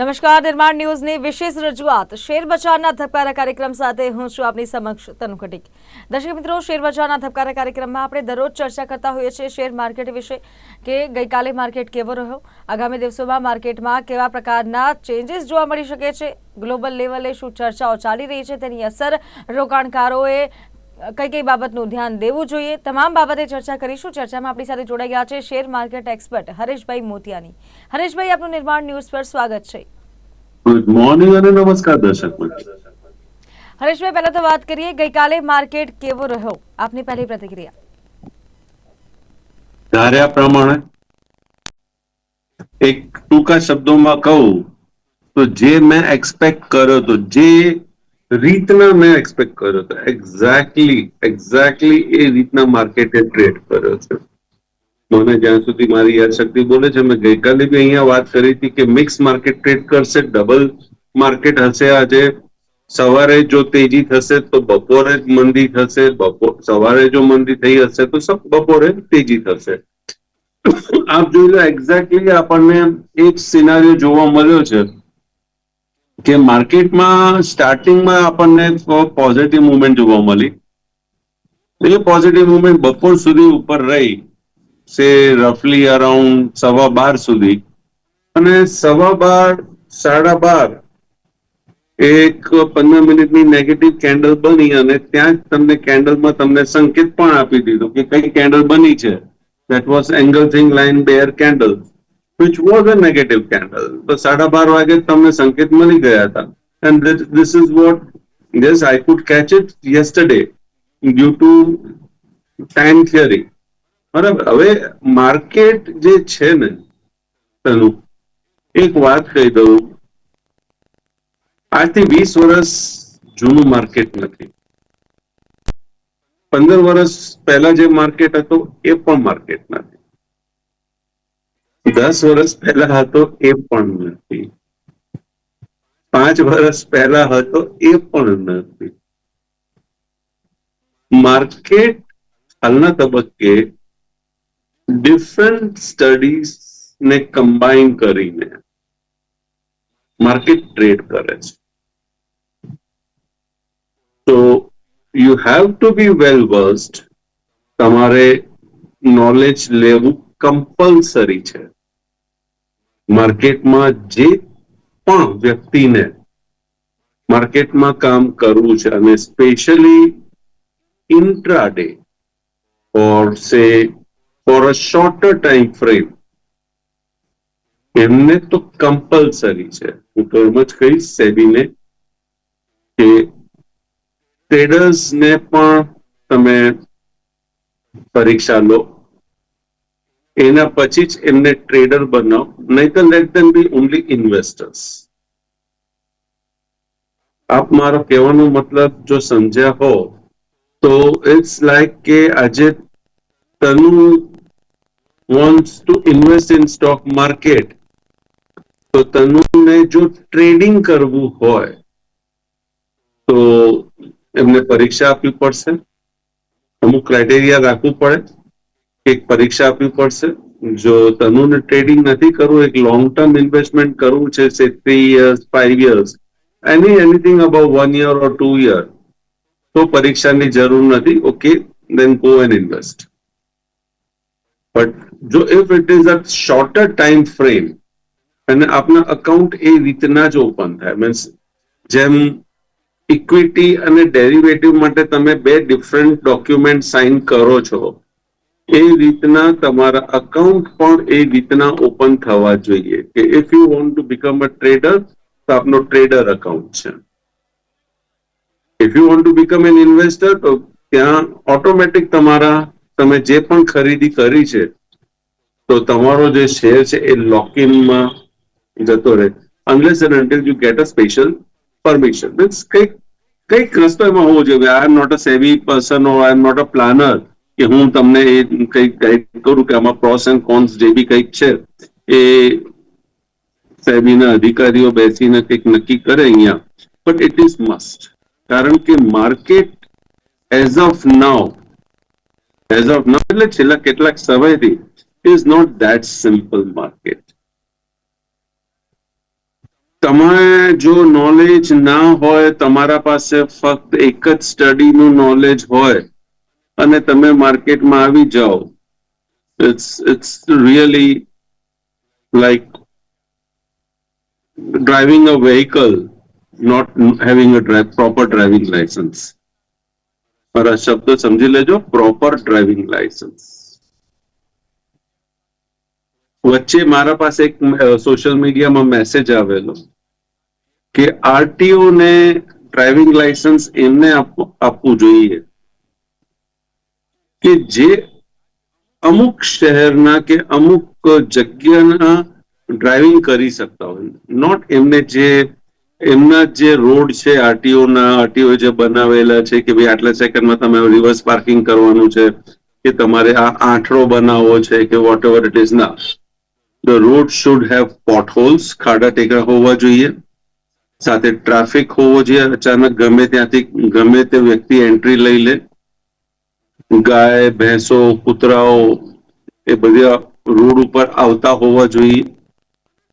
નમસ્કાર, નિર્માણ ન્યૂઝની વિશેષ રજૂઆત. શેર બજારના ધબકારા કાર્યક્રમ સાથે હું છું આપની સમક્ષ તનુ ખટીક. દર્શક મિત્રો, શેર બજારના ધબકારા કાર્યક્રમમાં આપણે દરરોજ ચર્ચા કરતા હોઈએ છીએ શેર માર્કેટ વિશે કે ગઈકાલે માર્કેટ કેવો રહ્યો, આગામી દિવસોમાં માર્કેટમાં કેવા પ્રકારના ચેન્જીસ જોવા મળી શકે છે ગ્લોબલ લેવલે શું ચર્ચાઓ ચાલી રહી છે, તેની અસર રોકાણકારોએ કઈ કઈ બાબતનું ધ્યાન દેવું જોઈએ? તમામ બાબતે ચર્ચા કરીશું. ચર્ચામાં આપણી સાથે જોડાઈ ગયા છે share market expert Hareshbhai Motiyani. Hareshbhai આપનું નિર્માણ ન્યૂઝ પર સ્વાગત છે. ગુડ મોર્નિંગ અને નમસ્કાર દર્શક. હરેશભાઈ પહેલા તો વાત કરીએ ગઈકાલે માર્કેટ કેવો રહ્યો? આપની પહેલી પ્રતિક્રિયા. ધાર્યા પ્રમાણે એક ટૂંકા શબ્દોમાં કહું તો જે મેં એક્સપેક્ટ કર્યો હતો જે રીતના મેં એક્સપેક્ટ કર્યો હતો એક્ઝેક્ટલી એક્ઝેક્ટલી એ રીતના માર્કેટે ટ્રેડ કર્યો છે. મને જ્યાં સુધી મારી યાદશક્તિ બોલે છે, મેં ગઈકાલે બી અહીંયા વાત કરી હતી કે મિક્સ માર્કેટ ટ્રેડ કરશે ડબલ માર્કેટ હશે આજે. સવારે જો તેજી થશે તો બપોરે જ મંદી થશે બપોર સવારે જો મંદી થઈ હશે તો સબ બપોરે તેજી થશે. આપ જોઈ લો એક્ઝેક્ટલી આપણને એક સિનારીઓ જોવા મળ્યો છે. કે માર્કેટમાં સ્ટાર્ટિંગમાં આપણને પોઝિટિવ મુવમેન્ટ જોવા મળી. એ પોઝિટિવ મુવમેન્ટ બપોર સુધી ઉપર રહી સે રફલી અરાઉન્ડ સવા બાર સુધી. અને સવા બાર, સાડા બાર એક પંદર મિનિટની નેગેટિવ કેન્ડલ બની અને ત્યાં જ તમને કેન્ડલમાં તમને સંકેત પણ આપી દીધો કે કઈ કેન્ડલ બની છે. That was thing line bear candle which was a negative candle. તો સાડા બાર વાગે જ તમને સંકેત મળી ગયા હતા and this, this is what yes I could catch it yesterday due to time theory બરાબર હવે માર્કેટ જે છે ને તેનું એક વાત કહી દઉં આજથી વીસ વર્ષ જૂનું માર્કેટ નથી પંદર વર્ષ પહેલા જે માર્કેટ હતો એ પણ માર્કેટ નથી દસ વર્ષ પહેલા હતો એ પણ નથી. પાંચ વર્ષ પહેલા હતો એ પણ નથી. માર્કેટ, હાલના તબક્કે ડિફરન્ટ સ્ટડીઝ ને કમ્બાઈન કરીને માર્કેટ ટ્રેડ કરે છે. તો you have to be well versed તમારે નોલેજ લેવું કમ્પલસરી છે. માર્કેટમાં જે પણ વ્યક્તિને માર્કેટમાં કામ કરવું છે અને specially intraday or say for a shorter time frame એમને તો કમ્પલસરી છે. હું તો એમ જ કહીશ સેબીને કે ટ્રેડર્સને પણ તમે પરીક્ષા લો. એના પછી જ એમને ટ્રેડર બનાવો તો let then be only investors આપ મારો કહેવાનો મતલબ જો સમજ્યા હો, તો ઇટ્સ લાઈક કે આજે Tanu wants to invest in stock market તો તનુને જો ટ્રેડિંગ કરવું હોય, તો એમને પરીક્ષા આપવી પડશે. અમુક ક્રાઇટેરિયા રાખવું પડે. એક પરીક્ષા આપવી પડશે. જો તનુને ટ્રેડિંગ નથી કરવું, એક લોંગ ટર્મ ઇન્વેસ્ટમેન્ટ કરવું છે say three years five years any anything above one year or two year તો પરીક્ષાની જરૂર નથી. Okay then go and invest but જો if it is a shorter time frame અને આપના અકાઉન્ટ એ રીતના જ ઓપન થાય. મીન્સ જેમ ઇક્વિટી અને ડેરિવેટિવ માટે તમે બે ડિફરન્ટ ડોક્યુમેન્ટ સાઇન કરો છો એ રીતના તમારા અકાઉન્ટ પણ એ રીતના ઓપન થવા જોઈએ કે if you want to become a trader તો આપનો ટ્રેડર અકાઉન્ટ છે. If you want to become an investor તો ત્યાં ઓટોમેટિક તમારા, તમે જે પણ ખરીદી કરી છે, તો તમારો જે શેર છે એ લોકિનમાં જતો રહે. Unless and until you get a special permission means કંઈક કંઈક રસ્તો એમાં હોવો જોઈએ. આઈ am not a savvy person or I am not a planner કે હું તમને એ કંઈક ગાઈડ કરું કે આમાં પ્રોસ એન્ડ કોન્સ જે બી કંઈક છે, એ સેબીના અધિકારીઓ બેસીને કંઈક નક્કી કરે અહીંયા. બટ ઇટ ઇઝ મસ્ટ કારણ કે market as of now as of now એટલે છેલ્લા કેટલાક સમયથી is not that simple market તમે જો નોલેજ ના હોય, તમારા પાસે ફક્ત એક જ સ્ટડીનું નોલેજ હોય અને તમે માર્કેટમાં આવી જાઓ it's it's really like driving a vehicle not having a proper driving license. મારા શબ્દ સમજી લેજો પ્રોપર ડ્રાઇવિંગ લાયસન્સ વચ્ચે મારા પાસે એક સોશિયલ મીડિયામાં મેસેજ આવેલો કે આરટીઓ ને ડ્રાઇવિંગ લાયસન્સ એમને આપ- આપવું જોઈએ. કે જે અમુક શહેરના કે અમુક જગ્યાના ડ્રાઇવિંગ કરી શકતા હોય. નોટ એમને જે, એમના જે રોડ છે આરટીઓ ના આરટીઓ જે બનાવેલા છે કે ભાઈ આટલા સેકન્ડમાં તમે રિવર્સ પાર્કિંગ કરવાનું છે, કે તમારે આ આઠડો બનાવવો છે કે વોટ એવર ઇટ ઇઝ ના. The road should have potholes ખાડા ટેકરા હોવા જોઈએ. સાથે ટ્રાફિક હોવો જોઈએ. અચાનક ગમે ત્યાંથી ગમે તે વ્યક્તિ એન્ટ્રી લઈ લે. ગાય, ભેંસો, કૂતરાઓ એ બધા રોડ ઉપર આવતા હોવા જોઈએ.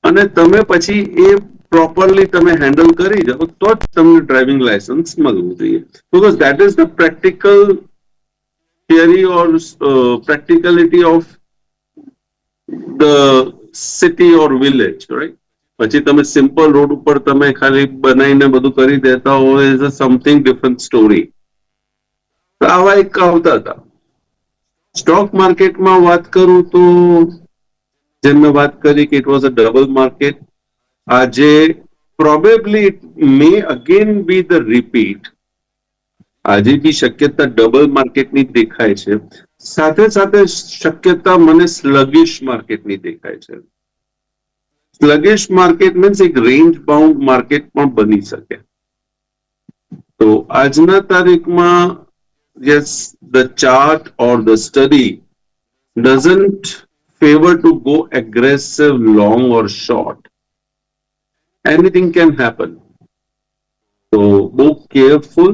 અને તમે પછી એ પ્રોપરલી તમે હેન્ડલ કરી જાઓ, તો જ તમને ડ્રાઇવિંગ લાયસન્સ મળવું જોઈએ. Because that is the practical theory or practicality of the city or village right પછી તમે સિમ્પલ રોડ ઉપર તમે ખાલી બનાવીને બધું કરી દેતા હો is a something different story આવા એક આવતા હતા. સ્ટોક માર્કેટમાં વાત કરું તો જેમ મેં વાત કરી કે it was a double market આજે probably it may again be the repeat આજે બી શક્યતા ડબલ માર્કેટની દેખાય છે. સાથે સાથે શક્યતા મને સ્લગિશ માર્કેટની દેખાય છે. સ્લગિશ માર્કેટ મીન્સ એક રેન્જ બાઉન્ડ માર્કેટ પણ બની શકે. તો આજના તારીખમાં yes the chart or the study doesn't favor to go aggressive long or short anything can happen so બહુ કેરફુલ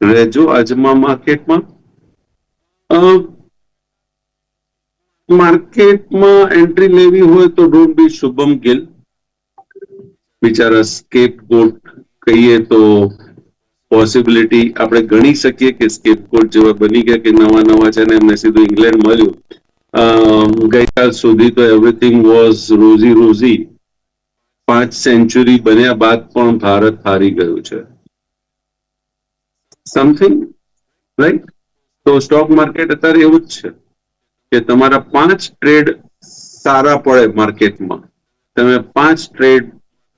રહેજો આજમાં માર્કેટમાં માર્કેટમાં એન્ટ્રી લેવી હોય તો ડોન્ટ બી શુભમ ગિલ બિચારા સ્કેપ ગોટ કહીએ તો પોસિબિલિટી આપણે ગણી શકીએ કે સ્કેપકોટ જેવા બની ગયા કે નવા નવા છે ને એમને સીધું ઇંગ્લેન્ડ મળ્યું. ગઈકાલ સુધી તો એવરીથિંગ વોઝ રોઝી રોઝી પાંચ સેન્ચુરી બન્યા બાદ પણ ભારત હારી ગયું છે. સમથિંગ રાઈટ તો સ્ટોક માર્કેટ અત્યારે એવું જ છે કે તમારા પાંચ ટ્રેડ સારા પડે માર્કેટમાં તમે પાંચ ટ્રેડ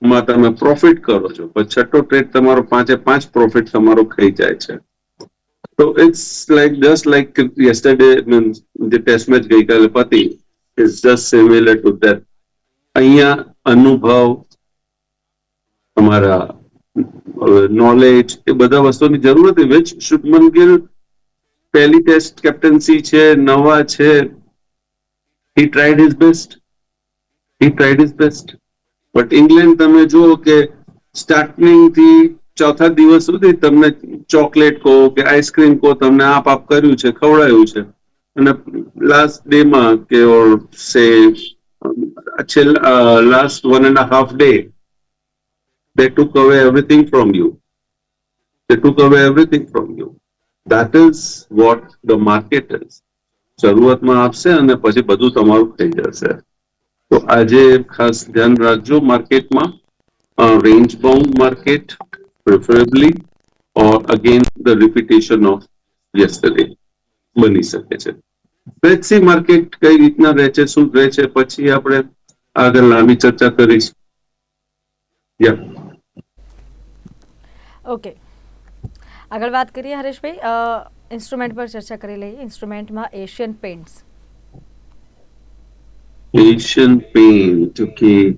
માં તમે પ્રોફિટ કરો છો. પણ છઠ્ઠો ટ્રેડ તમારો પાંચે પાંચ પ્રોફિટ તમારો ખાઈ જાય છે. તો it's like just like yesterday means જે ટેસ્ટ મેચ ગઈકાલે પતી is just similar to that અહીંયા અનુભવ તમારા નોલેજ એ બધા વસ્તુની જરૂર હતી વિચ શુભમન ગિલ પહેલી ટેસ્ટ કેપ્ટન્સી છે, નવા છે. He tried his best he tried his best but England તમે જુઓ કે સ્ટાર્ટિંગથી ચોથા દિવસ સુધી તમને ચોકલેટ કહો કે આઈસ્ક્રીમ કહો, તમને આપ આપ કર્યું છે, ખવડાયું છે. અને લાસ્ટ ડે માં કે ઓર સે છેલ્લા last one and half day they took away everything from you. They took away everything from you. That is what the market is. શરૂઆતમાં આપશે અને પછી બધું તમારું થઈ જશે. તો આજે ખાસ ધ્યાન રાખજો માર્કેટમાં range bound market preferably or again the repetition of yesterday બની શકે છે. વેક્સી માર્કેટ કઈ રીતના રહે છે, શું રહે છે, પછી આપણે આગળ લાંબી ચર્ચા કરીશું. યા ઓકે આગળ વાત કરીએ હરેશભાઈ ઇન્સ્ટ્રુમેન્ટ પર ચર્ચા કરી લઈએ. ઇન્સ્ટ્રુમેન્ટમાં Asian paints Asian paint, okay.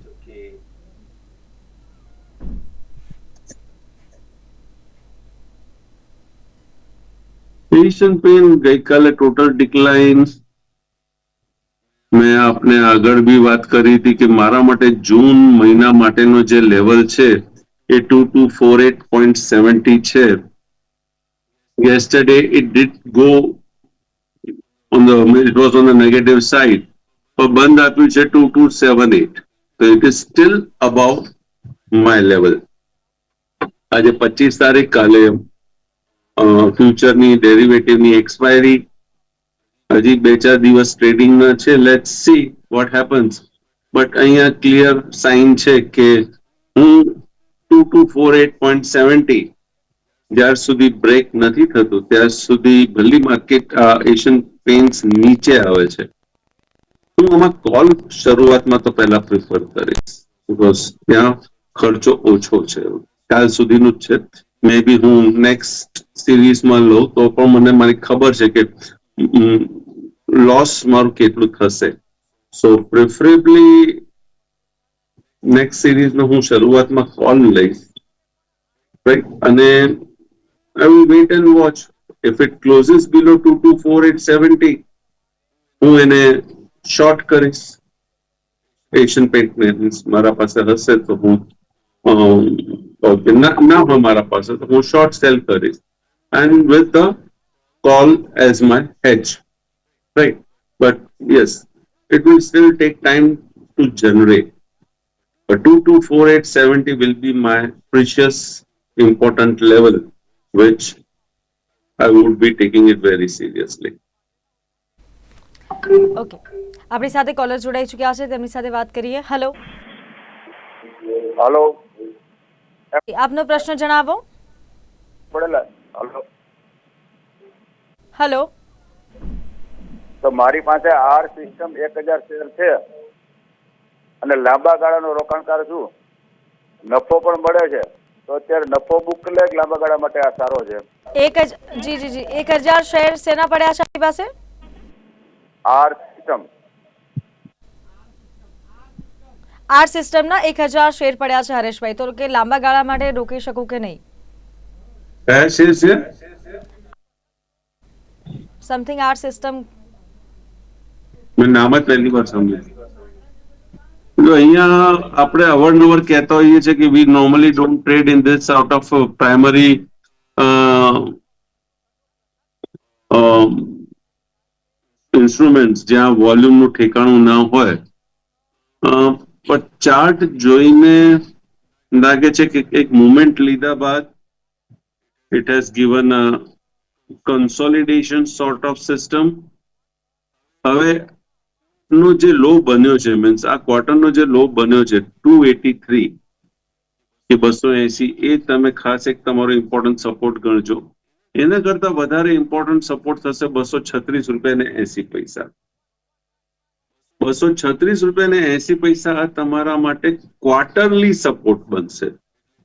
Asian paint ગઈકાલે ટોટલ ડિક્લાઇન મેં આપને આગળ બી વાત કરી હતી કે મારા માટે જૂન મહિના માટેનો જે લેવલ છે એ two two four eight point seventy છે yesterday it did go on the it was on the negative side બંધ આપ્યું છે ટુ ટુ સેવન એટ તો it is still above my level આજે પચીસ તારીખ કાલે ફ્યુચરની ડેરિવેટિવની એક્સપાયરી હજી બે ચાર દિવસ ટ્રેડિંગના છે let see what happens but અહીંયા ક્લિયર સાઇન છે કે હું two two four eight point seventy જ્યાર સુધી બ્રેક નથી થતું ત્યાર સુધી ભલી માર્કેટ એશિયન પેન્ટ્સ નીચે આવે છે હું આમાં કોલ શરૂઆતમાં તો પહેલા પ્રિફર કરીશ બીકોઝ ત્યાં ખર્ચો ઓછો છે કાલ સુધીનું જ છે મે બી હું નેક્સ્ટ સિરીઝમાં લઉં તો પણ મને મારી ખબર છે કે લોસ મારું કેટલું થશે સો પ્રિફરેબલી નેક્સ્ટ સિરીઝનો હું શરૂઆતમાં કોલ લઈશ રાઈટ અને I mean watch if it and below If it closes below 224,870, હું એને શોર્ટ કરીશ એશિયન પેન્ટ મીન્સ મારા પાસે હશે તો હું ઓકે ના ના હોય મારા પાસે તો હું શોર્ટ સેલ કરીશ and with the call as my hedge right but yes it will still take time to generate. But 224870 will be my precious important level, which I would be taking it very seriously. Okay આપણી સાથે caller જોડાઈ ચૂક્યા છે. તેમની સાથે વાત કરીએ. Hello hello આપનો પ્રશ્ન જણાવો. હેલો તો મારી પાસે આર સિસ્ટમ એક હજાર શેર છે અને લાંબા ગાળાનો રોકાણકાર છું. નફો પણ મળે છે. તો અત્યારે નફો બુક લે લાંબા ગાળા માટે આ સારો છે? એક જ જી જી જી. એક હજાર શેર શેના પડ્યા છે આપણી પાસે? આર સિસ્ટમ આર સિસ્ટમના એક હજાર શેર પડ્યા છે હરેશભાઈ. તો કે લાંબા ગાળા માટે રોકી શકું કે નહીં? કયા શેર છે સમથિંગ આર સિસ્ટમ? મેં નામ જ પહેલી વાર સાંભળ્યું જો અહીંયા આપણે અવારનવાર કહેતા હોઈએ છીએ કે we normally don't trade in this out of primary instruments જ્યાં વોલ્યુમનું ઠેકાણું ના હોય. ચાર્ટ જોઈને લાગે છે કે એક મુમેન્ટ લીધા બાદ it has given a consolidation sort of system હવે નો જે લો બન્યો છે મીન્સ આ ક્વાર્ટરનો જે લો બન્યો છે ટુ એટી થ્રી કે બસો એસી એ તમે ખાસ એક તમારો ઇમ્પોર્ટન્ટ સપોર્ટ ગણજો. એના કરતા વધારે ઇમ્પોર્ટન્ટ સપોર્ટ થશે બસો છત્રીસ રૂપિયા ને એસી પૈસા. બસો છત્રીસ રૂપિયા ને એસી પૈસા તમારા માટે ક્વાર્ટરલી સપોર્ટ બનશે.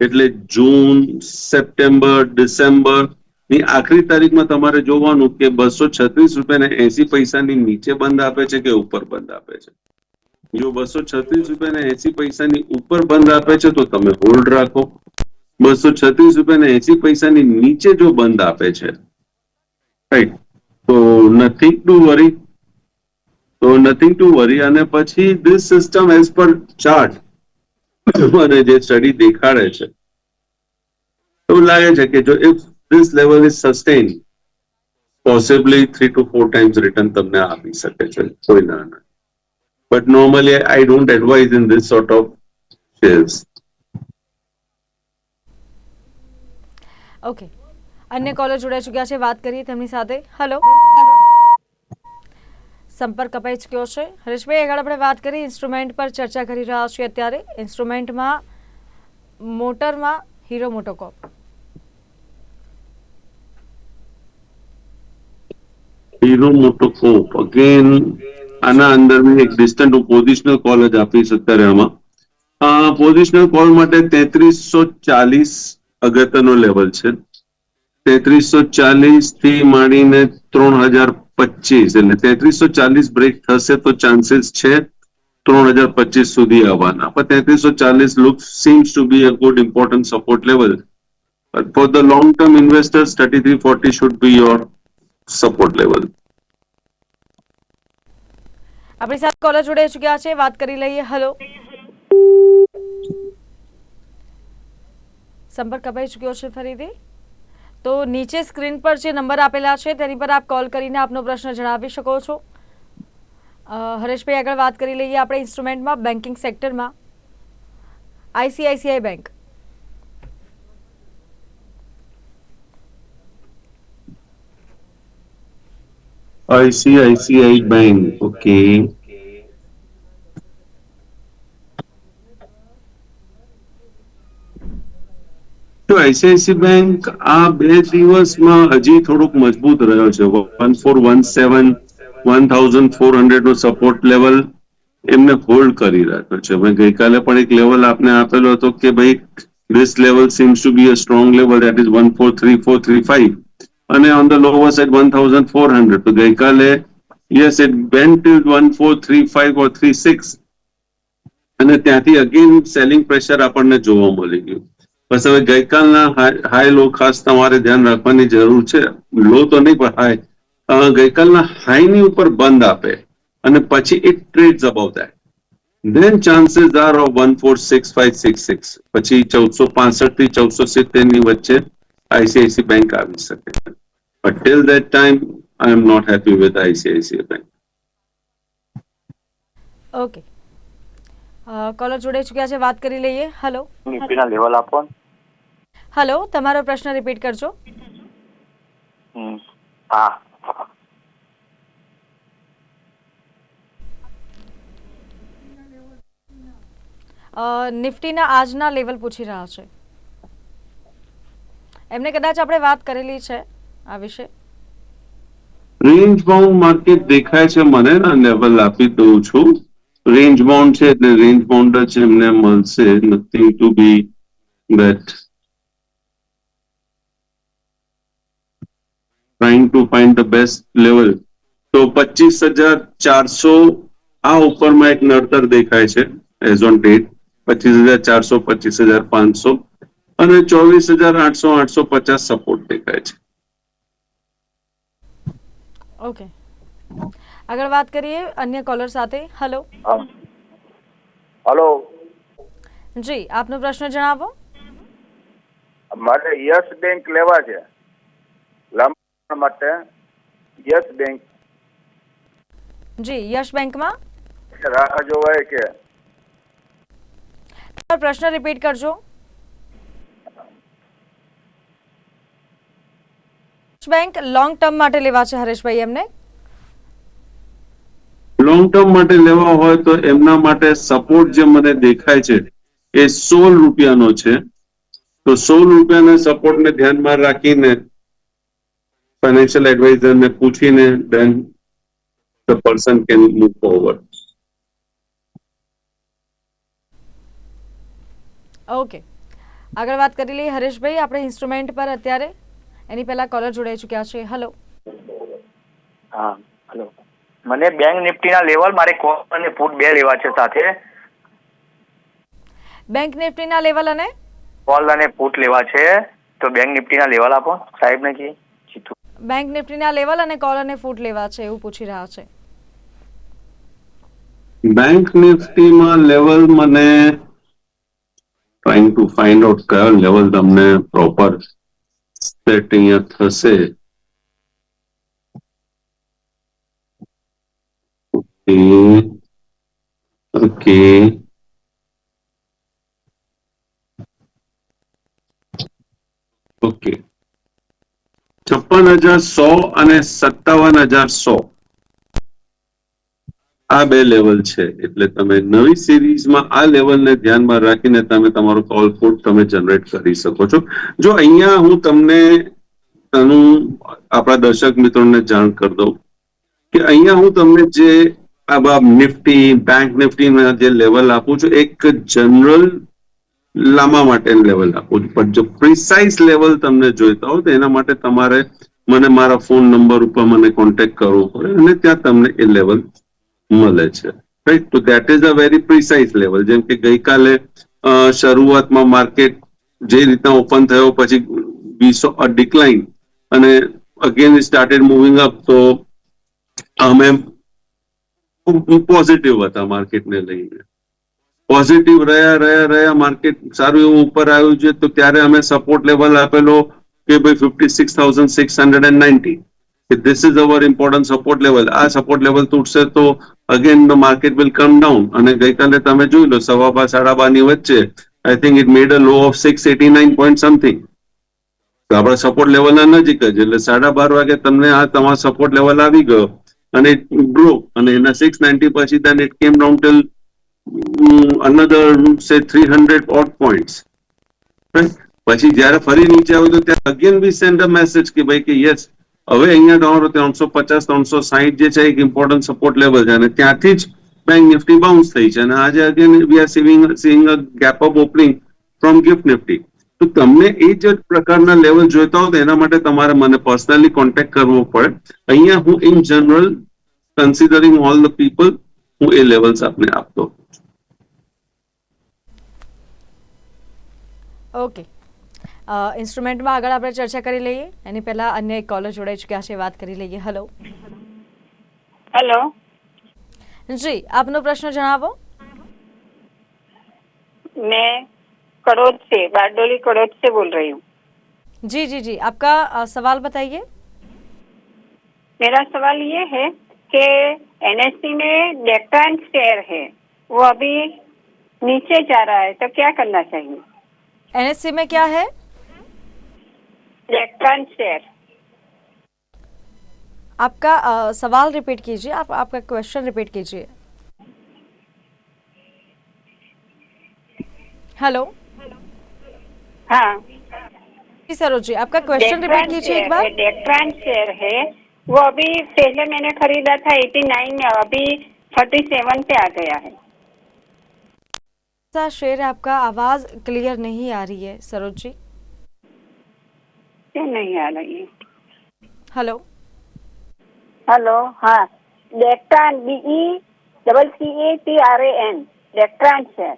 એટલે જૂન, સપ્ટેમ્બર, ડિસેમ્બરની આખરી તારીખમાં તમારે જોવાનું કે બસો છત્રીસ રૂપિયા ને એસી પૈસાની નીચે બંધ આપે છે કે ઉપર બંધ આપે છે? જો બસો છત્રીસ રૂપિયા ને એસી પૈસાની ઉપર બંધ આપે છે તો તમે હોલ્ડ રાખો. બસો છત્રીસ રૂપિયા ને એસી પૈસાની નીચે જો બંધ આપે છે રાઈટ તો નથિંગ ટુ વરી તો નથિંગ ટુ વરી અને પછી this system as per chart અને જે સ્ટડી દેખાડે છે એવું લાગે છે કે જો if this level is sustained, possibly three to four times return તમને આપી શકે છે કોઈ ના ના but normally I don't advise in this sort of shares. Okay અન્ય કોલર જોડાઈ ચૂક્યા છે વાત કરીએ તેમની સાથે હેલો સંપર્ક કપાઈ ચૂક્યો છે. હરેશભાઈ, આગળ આપણે વાત કરી ઇન્સ્ટ્રુમેન્ટ પર ચર્ચા કરી રહ્યા છીએ અત્યારે. ઇન્સ્ટ્રુમેન્ટમાં, મોટરમાં હીરો મોટોકોપ હીરો મોટો કોપ. અગેન આના અંદર મેં એક ડિસ્ટન્ટ પોઝિશનલ કોલ જ આપીશ અત્યારે આમાં. પોઝિશનલ કોલ માટે તેત્રીસો ચાલીસ અગત્યનો લેવલ છે. તેત્રીસો ચાલીસથી માંડીને ત્રણ હજાર પચીસ એટલે તેત્રીસો ચાલીસ બ્રેક થશે તો ચાન્સીસ છે ત્રણ હજાર પચીસ સુધી આવવાના પણ તેત્રીસો ચાલીસ look seems to be a good important support level But for the long term investors, 3340 should be your support level. આપણી સાથે કોલર જોડાઈ ચૂક્યા છે વાત કરી લઈએ હેલો સંપર્ક કપાઈ ચૂક્યો છે ફરીથી તો નીચે સ્ક્રીન પર જે નંબર આપેલા છે, તેની પર આપ કોલ કરીને આપનો પ્રશ્ન જણાવી શકો છો. હરેશભાઈ આગળ વાત કરી લઈએ આપણે ઇન્સ્ટ્રુમેન્ટમાં બેન્કિંગ સેક્ટરમાં. ICICI bank. ICICI bank okay. ICICI bank આ બે દિવસમાં હજી થોડુંક મજબૂત રહ્યો છે one four one seven one thousand four hundred નો સપોર્ટ લેવલ એમને હોલ્ડ કરી રાખ્યો છે મેં ગઈકાલે પણ એક લેવલ આપને આપેલો હતો કે ભાઈ this level seems to be a strong level that three five અને on the lower side one thousand four hundred તો ગઈકાલે yes it went till one four three five or three six અને ત્યાંથી અગેન સેલિંગ પ્રેશર આપણને જોવા મળી ગયું બસ હવે ગઈકાલના હાઈ લો ખાસ તમારે ધ્યાન રાખવાની જરૂર છે. લો તો નહીં, પણ હાઈ ગઈકાલના હાઈની ઉપર બંધ આપે અને પછી it trades above that then chances are of one four six five six six પછી ચૌદસો પાસઠથી ચૌદસો સિત્તેરની વચ્ચે આઈસીઆઈસી બેંક આવી શકે but till till time I am not happy with ICICI bank. Okay caller જોડે ચૂક્યા છે વાત કરી લઈએ. હેલો નિફ્ટીના લેવલ આપો હેલો તમારો પ્રશ્ન રિપીટ કરજો. હા. નિફ્ટીના આજના લેવલ પૂછી રહ્યા છે. એમને કદાચ આપણે વાત કરેલી છે આ વિશે. રેન્જ બાઉન્ડ માર્કેટ દેખાય છે મને ને લેવલ આપી દઉં છું. રેન્જ બાઉન્ડ છે એટલે રેન્જ બાઉન્ડ જ એમને મળશે. Nothing to be that trying to find the best level તો પચીસ હજાર ચારસો આ ઉપરમાં એક નડતર દેખાય છે એઝ ઓન ડેટ પચીસ હજાર ચારસો, પચીસ હજાર પાંચસો અને ચોવીસ હજાર આઠસો આઠસો પચાસ સપોર્ટ દેખાય છે. ઓકે આગળ વાત કરીએ અન્ય કોલર સાથે હલો હા હલો જી આપનો પ્રશ્ન જણાવો મારે યસ બેંક લેવા છે લાંબા માટે યસ બેંક જી યશ બેંકમાં રાહ જોવાય કે તમારો પ્રશ્ન રિપીટ કરજો બેંક લોંગ ટર્મ માટે લેવા છે હરેશભાઈ એમને લોંગ ટર્મ માટે લેવા હોય તો એમના માટે સપોર્ટ જે મને દેખાય છે એ સોળ રૂપિયાનો છે. તો સોળ રૂપિયાના સપોર્ટને ધ્યાનમાં રાખીને ફાઇનાન્શિયલ એડવાઇઝરને પૂછીને then the person can move forward okay આગળ વાત કરી લઈએ હરેશભાઈ આપણે ઇન્સ્ટ્રુમેન્ટ પર અત્યારે. એની પહેલા કોલર જોડાઈ ચૂક્યા છે. હેલો હા હલો મને બેંક નિફ્ટીના લેવલ મારે કોલ અને પુટ બે લેવા છે સાથે. બેંક નિફ્ટીના લેવલ અને? કોલ અને પુટ લેવા છે. તો બેંક નિફ્ટીના લેવલ આપો. સાહેબ ને કી જીતુ બેંક નિફ્ટીના લેવલ અને કોલ અને ફૂટ લેવા છે એવું પૂછી રહ્યા છે. બેંક નિફ્ટીમાં લેવલ મને ટ્રાઇંગ ટુ ફાઇન્ડ આઉટ કયો લેવલ તમને પ્રોપર સેટ અહીંયા થશે. ઓકે ઓકે છપ્પન હજાર સો અને સત્તાવન હજાર સો. આ બે લેવલ છે. એટલે તમે નવી સિરીઝમાં આ લેવલને ધ્યાનમાં રાખીને તમે તમારો કોલ કોડ તમે જનરેટ કરી શકો છો. જો અહીંયા હું તમને આપણા દર્શક મિત્રોને જાણ કરી દઉં કે અહીંયા હું તમને જે આ નિફ્ટી બેંક નિફ્ટીના જે લેવલ આપું છું એક જનરલ લાંબા માટે લેવલ આપું છું પણ જો પ્રિસાઇઝ લેવલ તમને જોઈતા હોય તો એના માટે તમારે મને મારા ફોન નંબર ઉપર મને કોન્ટેક્ટ કરવો પડે અને ત્યાં તમને એ લેવલ મળે છે રાઈટ તો that is a very precise level જેમ કે ગઈકાલે શરૂઆતમાં માર્કેટ જે રીતના ઓપન થયો પછી વીસો ડિક્લાઇન અને અગેન સ્ટાર્ટેડ મૂવિંગ અપ તો અમે પોઝિટિવ હતા માર્કેટને લઈને. પોઝિટિવ રહ્યા રહ્યા રહ્યા માર્કેટ સારું એવું ઉપર આવ્યું છે તો ત્યારે અમે સપોર્ટ લેવલ આપેલો કે ભાઈ fifty six thousand six hundred and ninety this is our important support level આ સપોર્ટ લેવલ તૂટશે તો again the market will come down અને ગઈકાલે તમે જોઈ લો સવા બાર, સાડા બારની વચ્ચે I think it made a low of six eighty nine point something તો આપણા સપોર્ટ લેવલના નજીક જ. એટલે સાડા બાર વાગે તમને આ તમારો સપોર્ટ લેવલ આવી ગયો. અને ગ્રો અને એના સિક્સ નાઇન્ટી પછી then it came down till mm, another say three hundred odd points પછી જ્યારે ફરી નીચે આવ્યું તો ત્યારે again we send a message કે ભાઈ કે યસ હવે અહીંયા તમારો ત્રણસો પચાસ ત્રણસો સાહીઠ જે છે એક ઇમ્પોર્ટન્ટ સપોર્ટ લેવલ છે અને ત્યાંથી જ બેંક નિફ્ટી બાઉન્સ થઈ છે અને આજે again we are seeing seeing a gap up opening from GIFT Nifty તો તમને એ જ પ્રકારના લેવલ જોઈતા હોય તો એના માટે તમારે મને પર્સનલી કોન્ટેક્ટ કરવો પડે. અહીંયા હું in general considering all the people હું એ લેવલ્સ આપને આપતો હોઉં છું. ઓકે ઇન્સ્ટ્રુમેન્ટમાં આગળ આપણે ચર્ચા કરી લઈએ એની પહેલા અન્ય એક કોલર જોડાઈ ચૂક્યા છે વાત કરી લઈએ હેલો हेलो જી આપનો પ્રશ્ન જણાવો मैं कड़ोद से बारडोली कड़ोद से बोल रही हूँ जी जी जी आपका अ, सवाल बताइए मेरा सवाल ये है कि एनएससी में डेक्टान शेयर है। वो अभी नीचे जा रहा है तो क्या करना चाहिए? एनएससी में क्या है? डेक्टान शेयर आपका अ, सवाल रिपीट कीजिए आप आपका क्वेश्चन रिपीट कीजिए। हेलो हाँ। जी सरोज जी आपका क्वेश्चन रिपीट कीजिए एक बार। डेक्ट्रान शेयर है। वो अभी पहले मैंने खरीदा था एटी नाइन में अभी थर्टी सेवन पे आ गया है। सा शेर आपका आवाज़ क्लियर नहीं आ रही है सरोज जी। क्यों नहीं आ रही है? हेलो हेलो हाँ। डेक्ट्रान BE double C A T R A N डेक्ट्रान share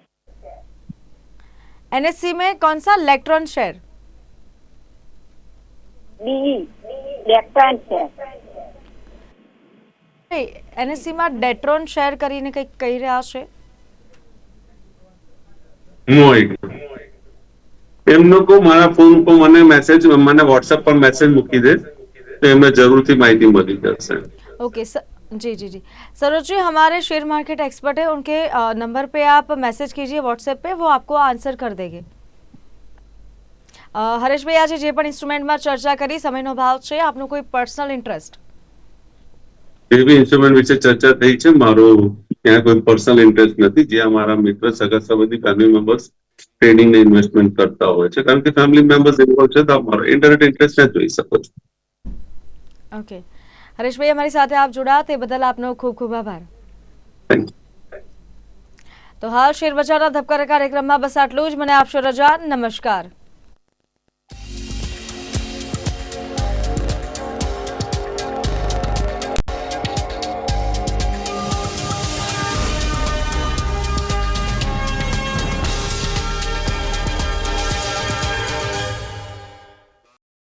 NSC में कौन सा इलेक्ट्रॉन शेयर બીઈ ડેક્ટાન છે એનએસસી માં ડેટ્રોન શેર કરીને કંઈક કહી રહ્યા છે નો આઈડિયા એમનો કહું મારા ફોન પર મને મેસેજ મને વોટ્સએપ પર મેસેજ મૂકી દે તો એમને જરૂરથી માહિતી મળી જશે ओके स- जी जी जी सरोज जी हमारे शेयर मार्केट एक्सपर्ट है उनके अ, नंबर पे आप मैसेज कीजिए व्हाट्सएप पे वो आपको आंसर कर देंगे અ, હરેશભાઈ આજે જે પણ ઇન્સ્ટ્રુમેન્ટમાં ચર્ચા કરી સમયનો ભાવ છે આપનો કોઈ પર્સનલ ઇન્ટરેસ્ટ? જે બી ઇન્સ્ટ્રુમેન્ટ વિશે ચર્ચા થઈ છે. મારો ત્યાં કોઈ પર્સનલ ઇન્ટરેસ્ટ નથી. જે અમારા મિત્ર સગા સંબંધી ફેમિલી મેમ્બર્સ ટ્રેડિંગ ને ઇન્વેસ્ટમેન્ટ કરતા હોય છે. કારણ કે ફેમિલી મેમ્બર્સ ઇન્વોલ્વ છે તો મારો ઇન્ટરનેટ ઇન્ટરેસ્ટ ને જોઈ શકો છો. ઓકે હરેશભાઈ અમારી સાથે આપ જોડાયા. તે બદલ આપનો ખૂબ ખૂબ આભાર. થેન્ક યુ તો હાલ શેરબજારના ધબકારા કાર્યક્રમમાં બસ આટલું જ. મને આપશો રજા. નમસ્કાર.